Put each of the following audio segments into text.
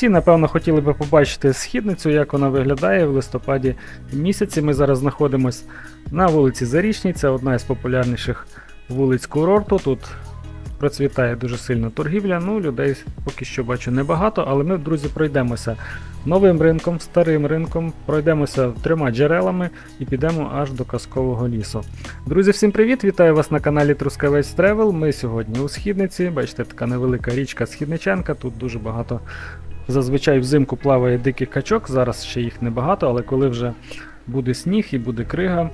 Всі, напевно, хотіли би побачити східницю, як вона виглядає в листопаді місяці. Ми зараз знаходимося на вулиці Зарічній, це одна із популярніших вулиць курорту. Тут процвітає дуже сильно торгівля. Ну, людей поки що бачу небагато, але ми, друзі, пройдемося новим ринком, старим ринком, пройдемося трьома джерелами і підемо аж до казкового лісу. Друзі, всім привіт! Вітаю вас на каналі Трускавець Тревел. Ми сьогодні у східниці. Бачите, така невелика річка Східниченка. Тут дуже багато. Зазвичай взимку плаває диких качок. Зараз ще їх небагато, але коли вже буде сніг і буде крига,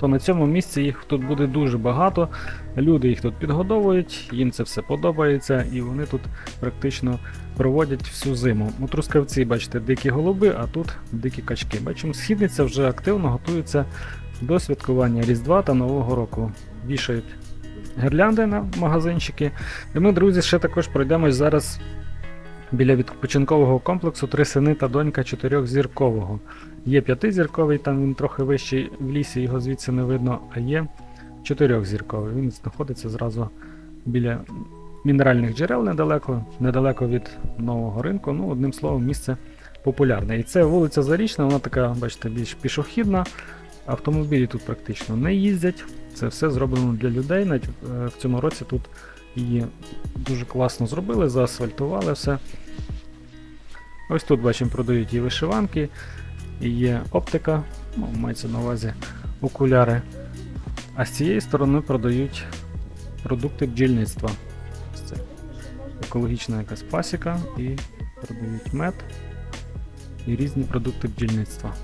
то на цьому місці їх тут буде дуже багато. Люди їх тут підгодовують, їм це все подобається, і вони тут практично проводять всю зиму. У Трускавці, бачите, дикі голуби, а тут дикі качки. Бачимо, східниця вже активно готується до святкування Різдва та Нового року. Вішають гірлянди на магазинчики. І ми, друзі, ще також пройдемось зараз біля відпочинкового комплексу Три сини та донька чотирьохзіркового. Є п'ятизірковий, там він трохи вищий в лісі, його звідси не видно, а є чотирьохзірковий. Він знаходиться зразу біля мінеральних джерел недалеко, недалеко від нового ринку. Ну, одним словом, місце популярне. І це вулиця Зарічна, вона така, бачите, більш пішохідна. Автомобілі тут практично не їздять. Це все зроблено для людей. Навіть е, в цьому році тут її дуже класно зробили, заасфальтували все. Ось тут бачимо, продають і вишиванки, і є оптика, ну, мається на увазі окуляри. А з цієї сторони продають продукти бджільництва. Це екологічна якась пасіка і продають мед і різні продукти бджільництва.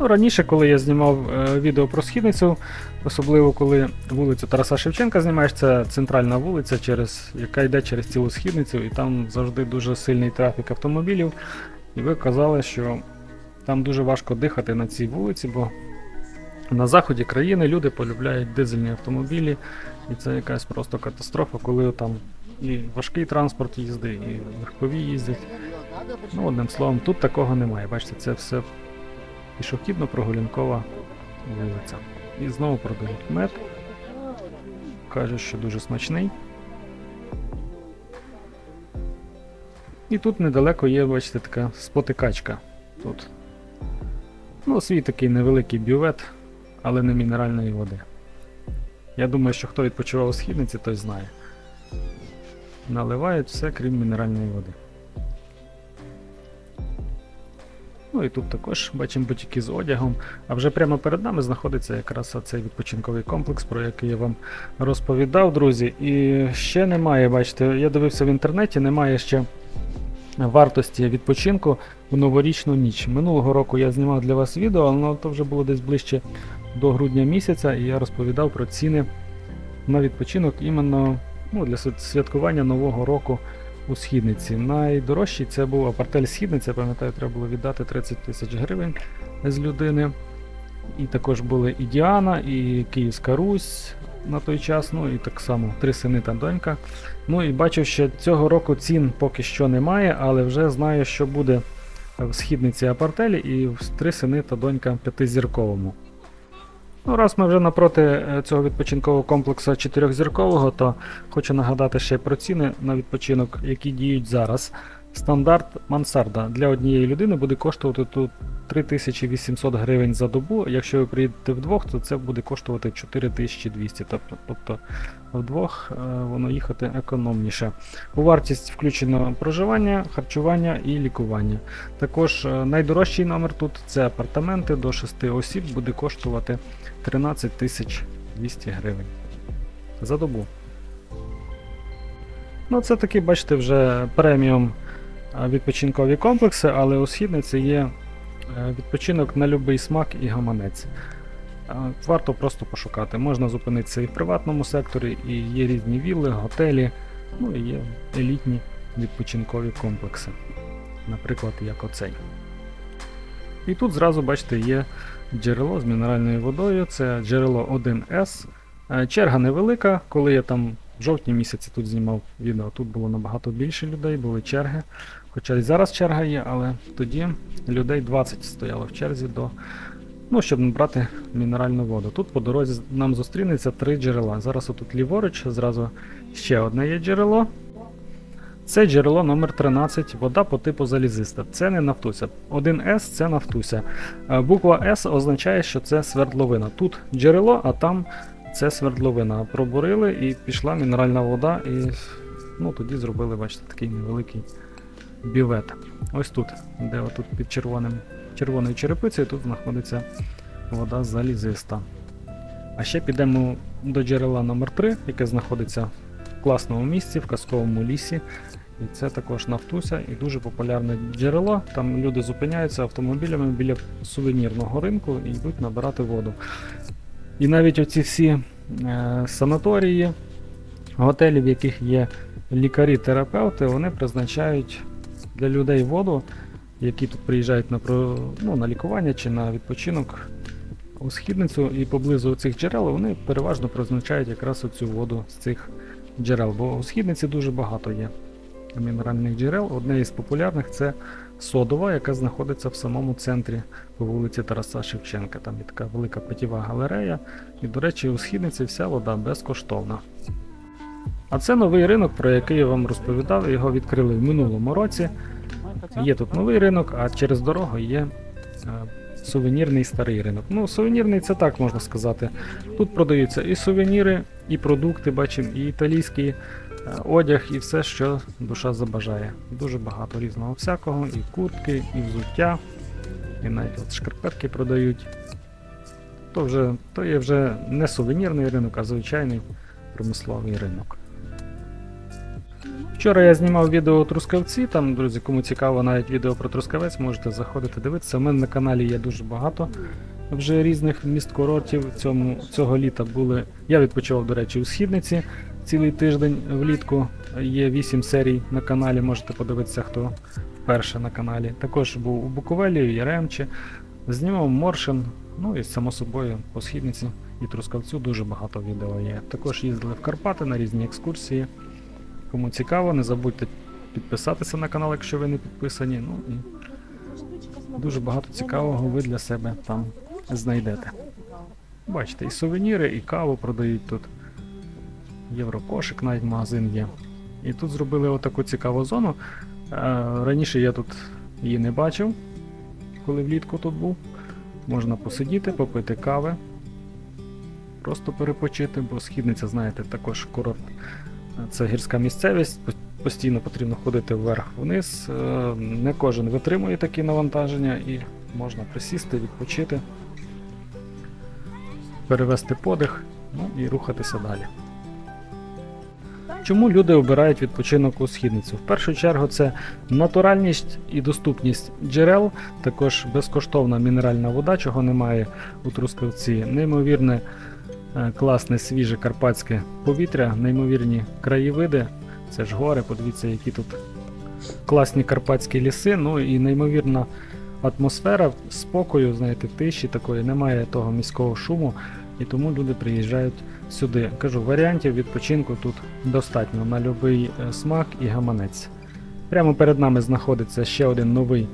Ну, раніше, коли я знімав е, відео про східницю, особливо коли вулицю Тараса Шевченка знімаєш, це центральна вулиця, через, яка йде через цілу східницю, і там завжди дуже сильний трафік автомобілів. І ви казали, що там дуже важко дихати на цій вулиці, бо на заході країни люди полюбляють дизельні автомобілі, і це якась просто катастрофа, коли там і важкий транспорт їздить, і легкові їздять. Ну, одним словом, тут такого немає. Бачите, це все пішохідно-прогулянкова вулиця. І знову продають мед. Кажуть, що дуже смачний. І тут недалеко є, бачите, така спотикачка. Тут. Ну, свій такий невеликий бювет, але не мінеральної води. Я думаю, що хто відпочивав у східниці, той знає. Наливають все, крім мінеральної води. Ну і тут також бачимо бутіки з одягом. А вже прямо перед нами знаходиться якраз цей відпочинковий комплекс, про який я вам розповідав, друзі. І ще немає, бачите, я дивився в інтернеті, немає ще вартості відпочинку в новорічну ніч. Минулого року я знімав для вас відео, але то вже було десь ближче до грудня місяця, і я розповідав про ціни на відпочинок іменно ну, для святкування Нового року у східниці. Найдорожчий це був апартель східниця, пам'ятаю, треба було віддати 30 тисяч гривень з людини. І також були і Діана, і Київська Русь на той час, ну і так само три сини та донька. Ну і бачу, що цього року цін поки що немає, але вже знаю, що буде в східниці апартелі і в три сини та донька п'ятизірковому. Ну, раз ми вже напроти е, цього відпочинкового комплексу чотирьохзіркового, то хочу нагадати ще про ціни на відпочинок, які діють зараз. Стандарт мансарда для однієї людини буде коштувати тут 3800 гривень за добу. Якщо ви приїдете вдвох, то це буде коштувати 4200. Тобто, тобто вдвох е, воно їхати економніше. У вартість включено проживання, харчування і лікування. Також е, найдорожчий номер тут це апартаменти до 6 осіб буде коштувати 13 200 гривень за добу. Ну, це такі, бачите, вже преміум е, відпочинкові комплекси, але у східниці є відпочинок на будь-який смак і гаманець. Е, Варто просто пошукати. Можна зупинитися і в приватному секторі, і є різні вілли, готелі, ну і є елітні відпочинкові комплекси. Наприклад, як оцей. І тут зразу, бачите, є джерело з мінеральною водою. Це джерело 1С. Е, Черга невелика. Коли я там в жовтні місяці тут знімав відео, тут було набагато більше людей, були черги. Хоча і зараз черга є, але тоді людей 20 стояло в черзі до. Ну, щоб набрати мінеральну воду. Тут по дорозі нам зустрінеться три джерела. Зараз отут ліворуч, зразу ще одне є джерело. Це джерело номер 13 вода по типу залізиста. Це не нафтуся. 1С це нафтуся. Е, Буква С означає, що це свердловина. Тут джерело, а там це свердловина. Пробурили і пішла мінеральна вода, і ну, тоді зробили, бачите, такий невеликий бівет. Ось тут, де отут під червоним, червоною черепицею, тут знаходиться вода залізиста. А ще підемо до джерела номер 3 яке знаходиться в класному місці, в казковому лісі. І це також Нафтуся і дуже популярне джерело. Там люди зупиняються автомобілями біля сувенірного ринку і йдуть набирати воду. І навіть оці всі е, санаторії, готелі, в яких є лікарі-терапевти, вони призначають для людей воду, які тут приїжджають на, ну, на лікування чи на відпочинок у східницю і поблизу цих джерел вони переважно призначають якраз оцю воду з цих джерел, бо у східниці дуже багато є мінеральних джерел. Одне із популярних це содова, яка знаходиться в самому центрі по вулиці Тараса Шевченка. Там є така велика питєва галерея. І, до речі, у східниці вся вода безкоштовна. А це новий ринок, про який я вам розповідав. Його відкрили в минулому році. Є тут новий ринок, а через дорогу є е, сувенірний старий ринок. Ну, сувенірний це так можна сказати. Тут продаються і сувеніри, і продукти, бачимо, і італійський е, одяг, і все, що душа забажає. Дуже багато різного всякого, і куртки, і взуття, і навіть от шкарпетки продають. То, вже, то є вже не сувенірний ринок, а звичайний промисловий ринок. Вчора я знімав відео Трускавці, там, друзі, кому цікаво навіть відео про Трускавець, можете заходити дивитися. У мене на каналі є дуже багато вже різних міст курортів. Цьому, цього літа були. Я відпочивав, до речі, у східниці цілий тиждень влітку. Є 8 серій на каналі, можете подивитися, хто вперше на каналі. Також був у Буковелі, у Яремчі, знімав Моршин, ну і само собою по східниці і Трускавцю дуже багато відео є. Також їздили в Карпати на різні екскурсії. Кому цікаво, не забудьте підписатися на канал, якщо ви не підписані. Ну і дуже багато цікавого ви для себе там знайдете. Бачите, і сувеніри, і каву продають тут. Єврокошик навіть магазин є. І тут зробили отаку цікаву зону. Е, Раніше я тут її не бачив, коли влітку тут був. Можна посидіти, попити кави, просто перепочити, бо східниця, знаєте, також курорт. Це гірська місцевість, постійно потрібно ходити вверх-вниз. Е, Не кожен витримує такі навантаження і можна присісти, відпочити, перевести подих ну, і рухатися далі. Чому люди обирають відпочинок у східницю? В першу чергу це натуральність і доступність джерел, також безкоштовна мінеральна вода, чого немає у Трускавці, неймовірне класне свіже карпатське повітря, неймовірні краєвиди. Це ж гори, подивіться, які тут класні карпатські ліси, ну і неймовірна атмосфера спокою, знаєте, тиші такої, немає того міського шуму, і тому люди приїжджають сюди. Кажу, варіантів відпочинку тут достатньо на будь-який смак і гаманець. Прямо перед нами знаходиться ще один новий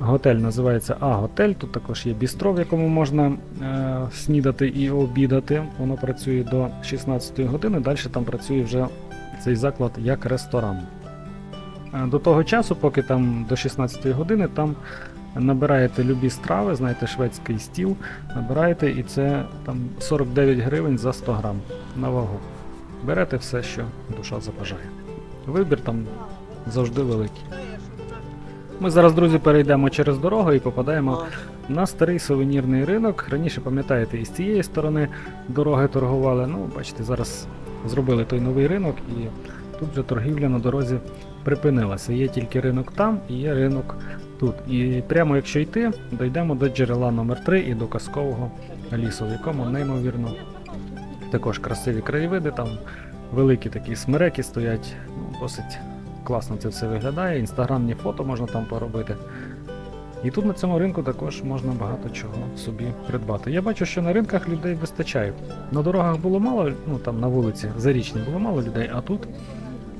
готель, називається А-готель. Тут також є бістро, в якому можна е, снідати і обідати. Воно працює до 16 години. Далі там працює вже цей заклад як ресторан. Е, До того часу, поки там до 16 години, там набираєте любі страви, знаєте, шведський стіл, набираєте і це там 49 гривень за 100 грам на вагу. Берете все, що душа забажає. Вибір там завжди великий. Ми зараз, друзі, перейдемо через дорогу і попадаємо на старий сувенірний ринок. Раніше, пам'ятаєте, і з цієї сторони дороги торгували. Ну, бачите, зараз зробили той новий ринок і тут вже торгівля на дорозі припинилася. Є тільки ринок там і є ринок тут. І прямо якщо йти, дійдемо до джерела номер 3 і до казкового лісу, в якому неймовірно також красиві краєвиди, там великі такі смереки стоять, ну, досить класно це все виглядає. Інстаграмні фото можна там поробити. І тут на цьому ринку також можна багато чого собі придбати. Я бачу, що на ринках людей вистачає. На дорогах було мало, ну там на вулиці Зарічній було мало людей, а тут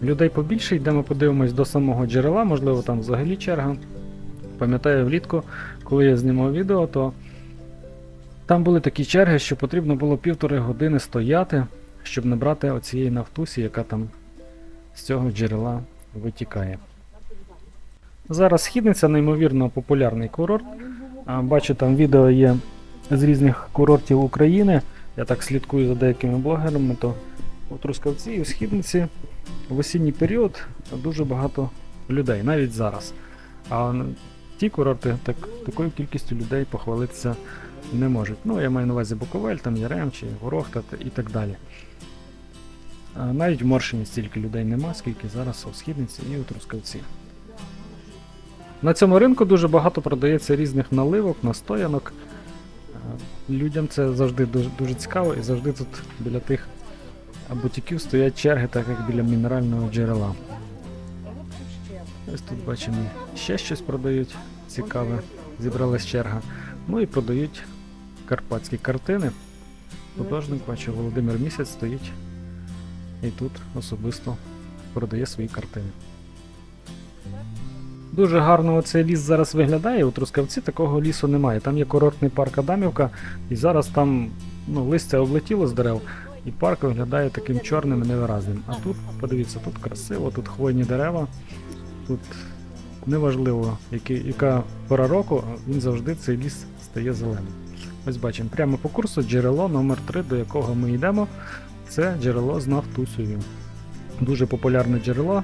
людей побільше, йдемо подивимось до самого джерела, можливо, там взагалі черга. Пам'ятаю влітку, коли я знімав відео, то там були такі черги, що потрібно було півтори години стояти, щоб набрати оцієї нафтусі, яка там з цього джерела витікає. Зараз східниця неймовірно популярний курорт. Бачу, там відео є з різних курортів України. Я так слідкую за деякими блогерами, то у Трускавці і у Східниці в осінній період дуже багато людей, навіть зараз. А ті курорти так, такою кількістю людей похвалитися не можуть. Ну, я маю на увазі Буковель, там Яремчі, Ворохта та- і так далі. Навіть в Моршині стільки людей нема, скільки зараз у Східниці і у Трускавці. На цьому ринку дуже багато продається різних наливок, настоянок. Людям це завжди дуже, дуже цікаво і завжди тут біля тих бутіків стоять черги, так як біля мінерального джерела. Ось тут бачимо, ще щось продають цікаве, зібралась черга. Ну і продають карпатські картини. Художник, бачу, Володимир Місяць стоїть і тут особисто продає свої картини. Дуже гарно цей ліс зараз виглядає. У Трускавці такого лісу немає. Там є курортний парк Адамівка, і зараз там ну, листя облетіло з дерев, і парк виглядає таким чорним і невиразним. А тут, подивіться, тут красиво, тут хвойні дерева, тут неважливо, який, яка пора року, він завжди цей ліс стає зеленим. Ось бачимо, прямо по курсу джерело номер 3 до якого ми йдемо, це джерело з Нафтусею. Дуже популярне джерело.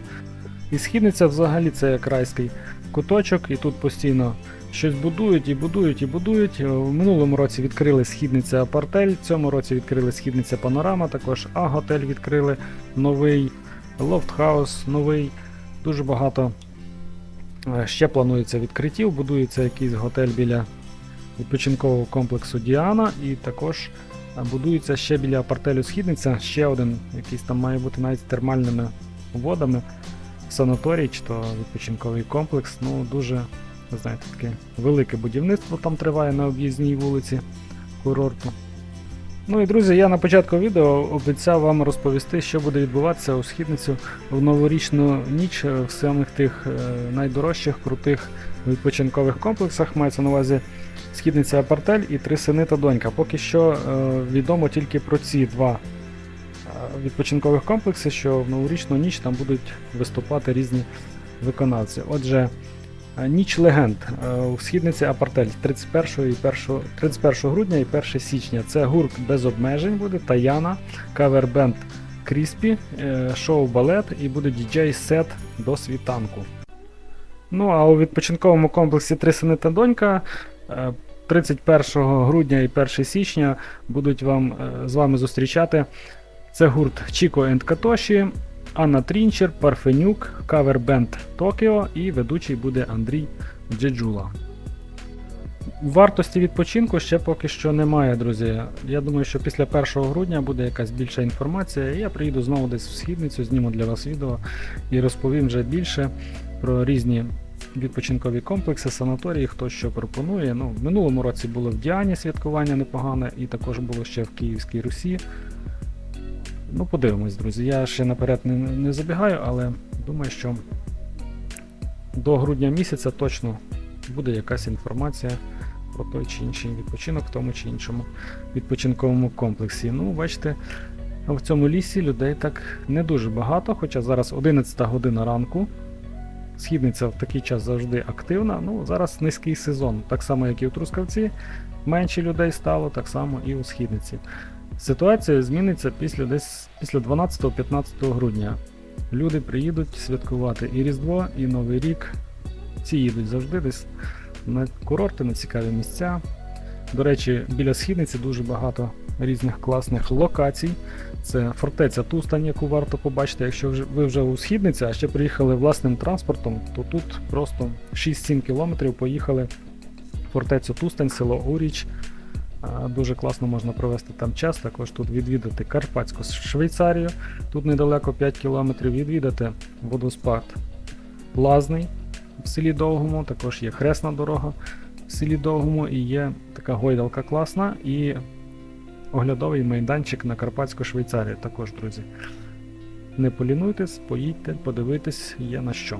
І східниця взагалі це як райський куточок, і тут постійно щось будують і будують і будують. Е, В минулому році відкрили східниця Апартель, в цьому році відкрили східниця Панорама, також А-готель відкрили новий, Лофтхаус новий. Дуже багато е, ще планується відкриттів. Будується якийсь готель біля відпочинкового комплексу Діана, і також будується ще біля апартелю Східниця, ще один, якийсь там має бути навіть з термальними водами санаторій чи то відпочинковий комплекс. Ну, дуже, ви знаєте, таке велике будівництво там триває на об'їзній вулиці курорту. Ну і друзі, я на початку відео обіцяв вам розповісти, що буде відбуватися у східницю в новорічну ніч е, в самих тих е, найдорожчих, крутих відпочинкових комплексах. Мається на увазі східниця Апартель і три сини та донька. Поки що е, відомо тільки про ці два е, відпочинкових комплекси, що в новорічну ніч там будуть виступати різні виконавці. Отже, е, ніч легенд у східниці Апартель 31, і 1, 31 грудня і 1 січня. Це гурт без обмежень буде, Таяна, кавер-бенд Кріспі, е, шоу балет і буде діджей-сет до світанку. Ну а у відпочинковому комплексі Три сини та донька. Е, 31 грудня і 1 січня будуть вам е, з вами зустрічати це гурт Чіко енд Катоші, Анна Трінчер, Парфенюк, кавер-бенд Токіо і ведучий буде Андрій Джеджула. Вартості відпочинку ще поки що немає, друзі. Я думаю, що після 1 грудня буде якась більша інформація. Я приїду знову десь в східницю, зніму для вас відео і розповім вже більше про різні відпочинкові комплекси, санаторії, хто що пропонує. Ну, в минулому році було в Діані святкування непогане, і також було ще в Київській Русі. Ну, подивимось, друзі. Я ще наперед не, не забігаю, але думаю, що до грудня місяця точно буде якась інформація про той чи інший відпочинок в тому чи іншому відпочинковому комплексі. Ну, бачите, в цьому лісі людей так не дуже багато, хоча зараз 11 година ранку. Східниця в такий час завжди активна. Ну, зараз низький сезон, так само, як і у Трускавці. Менше людей стало, так само і у східниці. Ситуація зміниться після десь після 12-15 грудня. Люди приїдуть святкувати і Різдво, і Новий рік. Ці їдуть завжди десь на курорти, на цікаві місця. До речі, біля східниці дуже багато різних класних локацій. Це фортеця Тустань, яку варто побачити. Якщо ви вже у східниці, а ще приїхали власним транспортом, то тут просто 6-7 кілометрів поїхали фортецю Тустань, село Уріч. Дуже класно можна провести там час. Також тут відвідати Карпатську Швейцарію. Тут недалеко 5 кілометрів відвідати водоспад Лазний в селі Довгому. Також є хресна дорога в селі Довгому і є така гойдалка класна і оглядовий майданчик на Карпатську Швейцарію. Також, друзі. Не полінуйтесь, поїдьте, подивитись, є на що.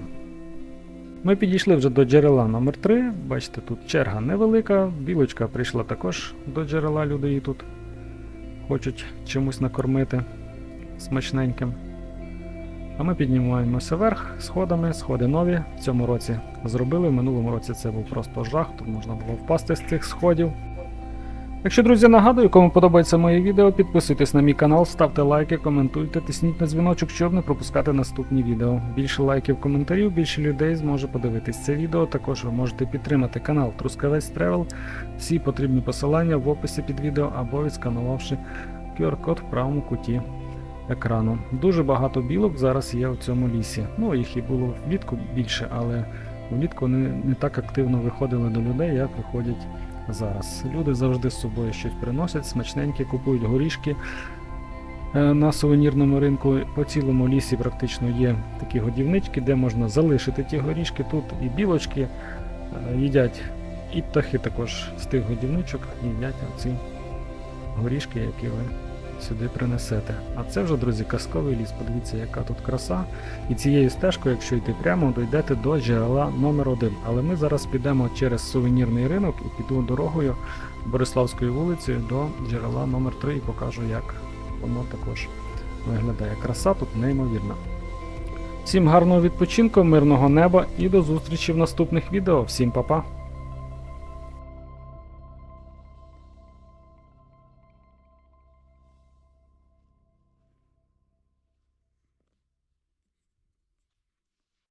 Ми підійшли вже до джерела номер 3 Бачите, тут черга невелика. Білочка прийшла також до джерела, люди її тут хочуть чимось накормити смачненьким. А ми піднімаємося вверх сходами, сходи нові. В цьому році зробили. В минулому році це був просто жах, тут можна було впасти з цих сходів. Якщо, друзі, нагадую, кому подобається моє відео, підписуйтесь на мій канал, ставте лайки, коментуйте, тисніть на дзвіночок, щоб не пропускати наступні відео. Більше лайків, коментарів, більше людей зможе подивитись це відео. Також ви можете підтримати канал Трускавець Тревел. Всі потрібні посилання в описі під відео або відсканувавши QR-код в правому куті екрану. Дуже багато білок зараз є у цьому лісі. Ну, їх і було влітку більше, але влітку вони не так активно виходили до людей, як виходять зараз. Люди завжди з собою щось приносять, смачненькі, купують горішки. Е, На сувенірному ринку по цілому лісі практично є такі годівнички, де можна залишити ті горішки. Тут і білочки е, їдять, і птахи також з тих годівничок їдять ці горішки, які ви сюди принесете. А це вже, друзі, казковий ліс. Подивіться, яка тут краса. І цією стежкою, якщо йти прямо, дійдете до джерела номер 1 Але ми зараз підемо через сувенірний ринок і піду дорогою Бориславською вулицею до джерела номер 3 і покажу, як воно також виглядає. Краса тут неймовірна. Всім гарного відпочинку, мирного неба і до зустрічі в наступних відео. Всім па-па!